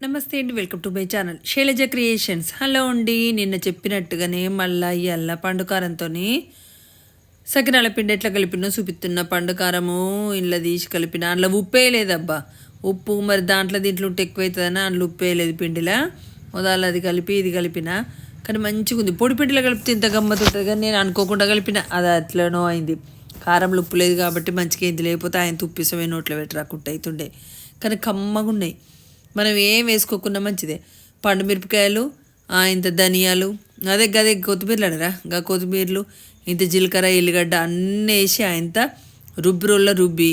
నమస్తే అండి welcome to my channel. Shailaja creations. Hello అండి నిన్న చెప్పినట్టుగానే మళ్ళా ఇవాళ పండుకారంతో సకినాల పిండి ఎట్లా కలిపినో చూపిస్తున్న పండుకారము ఇంట్లో తీసి కలిపిన అందులో ఉప్పే లేదబ్బా. ఉప్పు మరి దాంట్లో దీంట్లో ఉంటే ఎక్కువైతుందని అందులో ఉప్పే లేదు పిండిలా. మొదలు అది కలిపి ఇది కలిపిన. కానీ మంచిగా ఉంది. పొడి పిండిలో కలిపితే ఇంత గమ్మత్ ఉంటుంది కానీ నేను అనుకోకుండా కలిపిన. అది అట్లనో అయింది. కారంలో ఉప్పు లేదు కాబట్టి మంచిగా ఏంది లేకపోతే ఆయన ఉప్పిసమే నోట్లో పెట్టి రాకుంటే అవుతుండే కానీ కమ్మగా ఉన్నాయి. మనం ఏం వేసుకోకుండా మంచిదే. పండు మిరపకాయలు ఇంత ధనియాలు అదే గదే కొత్తిమీరలు అడరా గా కొత్తిమీరలు ఇంత జీలకర్ర ఎల్లిగడ్డ అన్నీ వేసి ఇంత రుబ్బి రోళ్ళ రుబ్బి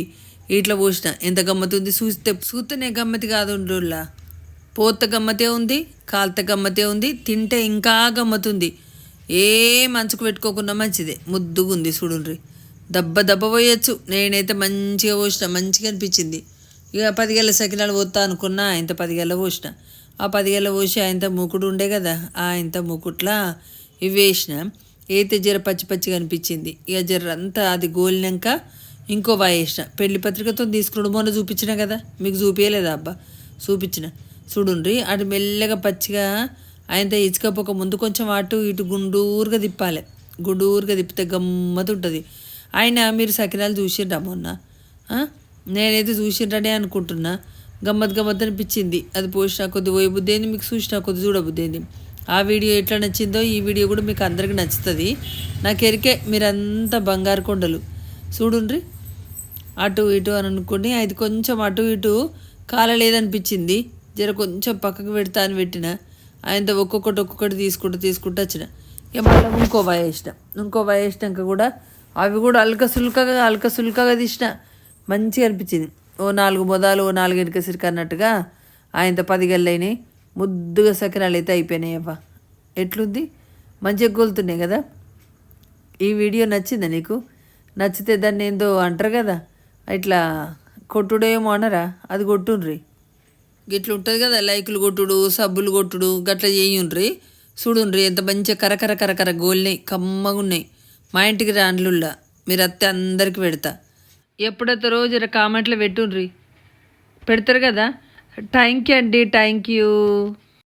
ఇట్లా పోసిన. ఎంత గమ్మతి ఉంది చూస్తే చూస్తేనే గమ్మతి కాదు రోళ్ళ. పోత గమ్మతే ఉంది కాల్త గమ్మతే ఉంది తింటే ఇంకా గమ్మతుంది ఏ మంచుకు పెట్టుకోకుండా మంచిదే. ముద్దుగా ఉంది చూడుండ్రి దెబ్బ దెబ్బ పోయొచ్చు. నేనైతే మంచిగా పోసిన మంచిగా అనిపించింది. ఇక పదిగేళ్ళ సకినాలు పోతా అనుకున్నా ఇంత పదిగేళ్ళ పోసిన. ఆ పదిగేళ్ళ పోసి ఆయనతో మూకుడు ఉండే కదా ఆయంత మూకుట్లా ఇవి వేసిన. అయితే జర పచ్చి పచ్చిగా అనిపించింది ఇక జర అంతా అది గోలినాక ఇంకో వాయి వేసిన. పెళ్ళి పత్రికతో తీసుకున్నాడు మొన్న చూపించిన కదా. మీకు చూపించలేదా అబ్బా? చూపించిన. చూడుండ్రి అటు మెల్లగా పచ్చిగా ఆయనతో ఇచ్చుకపోక ముందు కొంచెం అటు ఇటు గుండూరుగా తిప్పాలి. గుండూరుగా తిప్పితే గమ్మత్ ఉంటుంది. ఆయన మీరు సకినాలు చూసిండ్రా మొన్న? నేనైతే చూసిండ్రనే అనుకుంటున్నా. గమ్మత్ గమ్మత్ అనిపించింది. అది పోసినా కొద్ది పోయి మీకు చూసినా కొద్ది చూడబుద్దేంది ఆ వీడియో ఎట్లా నచ్చిందో ఈ వీడియో కూడా మీకు అందరికీ నచ్చుతుంది. నాకు ఎరికే మీరంతా బంగారు కొండలు. చూడుండ్రి. అటు ఇటు అని అనుకుని అది కొంచెం అటు ఇటు కాలలేదనిపించింది. జర కొంచెం పక్కకు పెడతా అని పెట్టిన. ఆయనతో ఒక్కొక్కటి ఒక్కొక్కటి తీసుకుంటూ తీసుకుంటూ వచ్చిన. ఇక మళ్ళీ ఇంకో వయ వేసిన. ఇంకో వయ వేసినాక కూడా అవి కూడా అల్క సుల్కగా అల్క సుల్కగా తీసిన. మంచిగా అనిపించింది. ఓ నాలుగు మొదాలు ఓ నాలుగు ఎనక సిరికి అన్నట్టుగా ఆయనతో పది గల్లైనాయి ముద్దుగా సకినాలు అయితే అయిపోయినాయి అవ్వ. ఎట్లుంది? మంచిగా గోలుతున్నాయి కదా. ఈ వీడియో నచ్చిందా నీకు? నచ్చితే దాన్ని ఏందో అంటారు కదా. ఇట్లా కొట్టుడేమో అనరా అది కొట్టుండ్రి. గిట్ల ఉంటుంది కదా లైకులు కొట్టుడు సబ్బులు కొట్టుడు గట్ల చేయుండ్రి. చూడుండ్రి ఎంత మంచిగా కరకర కరకర గోల్నాయి. కమ్మగా ఉన్నాయి మా ఇంటికి రాండ్లుల్లా మీరు అత్తే అందరికి పెడతా. ఎప్పుడైతే రోజు ఇలా కామెంట్లో పెట్టుండ్రి? పెడతారు కదా? థ్యాంక్ యూ అండి థ్యాంక్ యూ